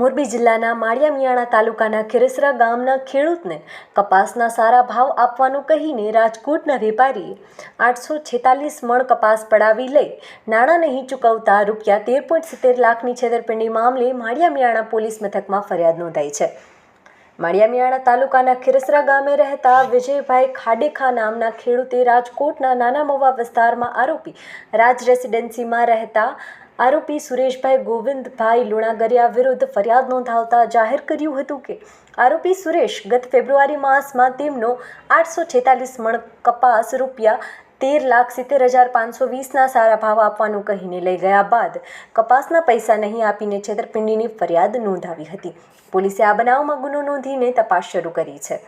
મોરબી જિલ્લાના માળિયા મિયાણા તાલુકાના ખીરસરા ગામના ખેડૂતને કપાસના સારા ભાવ આપવાનું કહીને રાજકોટના વેપારીએ આઠસો છેતાલીસ મણ કપાસ પડાવી લઈ નાણાં નહીં ચૂકવતા રૂપિયા તેર પોઈન્ટ સિત્તેર લાખની છેતરપિંડી મામલે માળિયા મિયાણા પોલીસ મથકમાં ફરિયાદ નોંધાઈ છે. માળિયા મિયાણા તાલુકાના ખીરસરા ગામે રહેતા વિજયભાઈ ખાડેખા નામના ખેડૂતે રાજકોટના નાના મવા વિસ્તારમાં આરોપી રાજ રેસિડેન્સીમાં રહેતા આરોપી સુરેશભાઈ ગોવિંદભાઈ લુણાગરિયા વિરુદ્ધ ફરિયાદ નોંધાવતા જાહેર કર્યું હતું કે આરોપી સુરેશ ગત ફેબ્રુઆરી માસમાં તેમનો આઠસો છેતાલીસ મણ કપાસ રૂપિયા તેર લાખ સિત્તેર હજાર પાંચસો વીસના સારા ભાવ આપવાનું કહીને લઈ ગયા બાદ કપાસના પૈસા નહીં આપીને છેતરપિંડીની ફરિયાદ નોંધાવી હતી. પોલીસે આ બનાવમાં ગુનો નોંધીને તપાસ શરૂ કરી છે.